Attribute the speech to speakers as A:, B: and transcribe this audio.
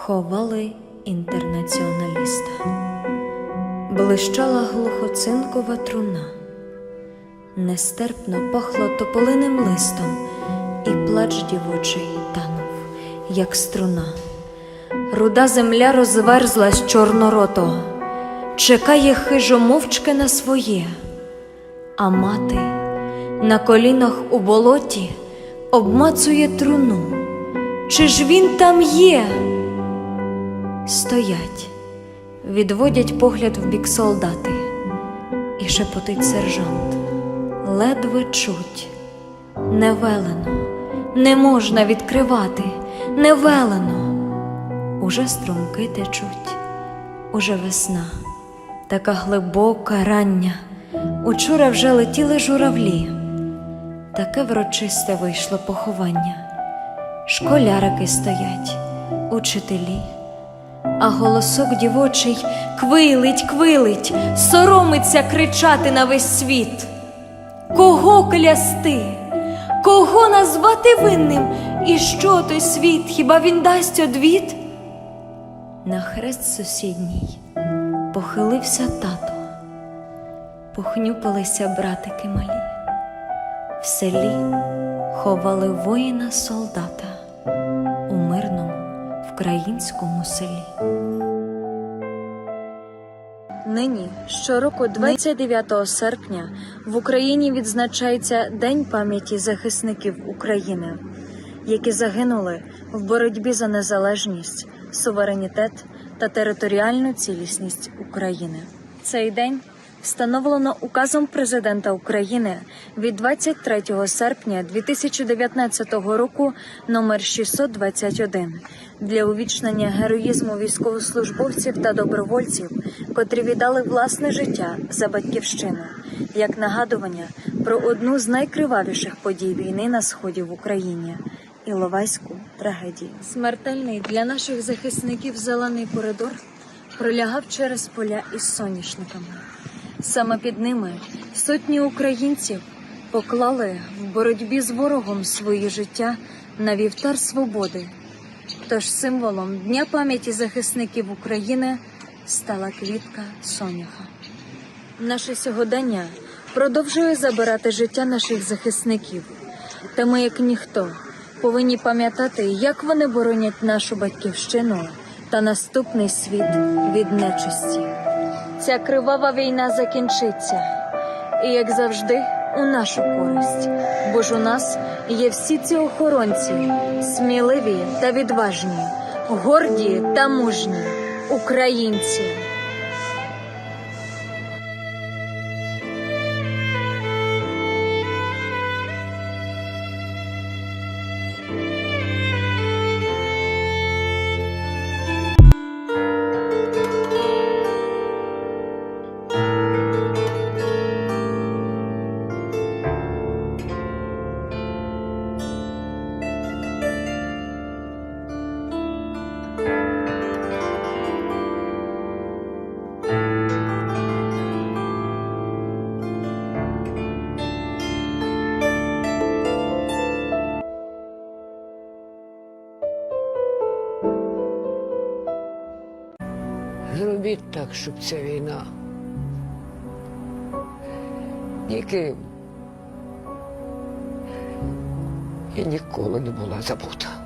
A: Ховали інтернаціоналіста, блищала глухоцинкова труна, нестерпно пахло тополиним листом, і плач дівочий танув, як струна. Руда земля розверзлась чорноротого, чекає хижо мовчки на своє, а мати на колінах у болоті обмацує труну. Чи ж він там є? Стоять, відводять погляд в бік солдати, і шепотить сержант. Ледве чуть, не велено, не можна відкривати, не велено. Уже струмки течуть, уже весна, така глибока рання. Учора вже летіли журавлі, таке врочисте вийшло поховання. Школярики стоять, учителі, а голосок дівочий квилить, квилить, соромиться кричати на весь світ. Кого клясти? Кого назвати винним? І що той світ? Хіба він дасть одвід? На хрест сусідній похилився тато, похнюпилися братики малі. В селі ховали воїна солдата вкраїнському селі. Нині щороку, 29 серпня, в Україні відзначається День пам'яті захисників України, які загинули в боротьбі за незалежність, суверенітет та територіальну цілісність України. Цей день встановлено указом президента України від 23 серпня 2019 року номер 621 для увічнення героїзму військовослужбовців та добровольців, котрі віддали власне життя за батьківщину, як нагадування про одну з найкривавіших подій війни на сході в Україні. Іловайську трагедію. Смертельний для наших захисників зелений коридор пролягав через поля із соняшниками. Саме під ними сотні українців поклали в боротьбі з ворогом свої життя на вівтар свободи. Тож символом Дня пам'яті захисників України стала квітка соняха. Наше сьогодення продовжує забирати життя наших захисників, та ми, як ніхто, повинні пам'ятати, як вони боронять нашу батьківщину та наступний світ від нечисті. Ця кривава війна закінчиться, і як завжди, у нашу користь, бо ж у нас є всі ці охоронці, сміливі та відважні, горді та мужні українці.
B: Зробіть так, щоб ця війна ніким і ніколи не була забута.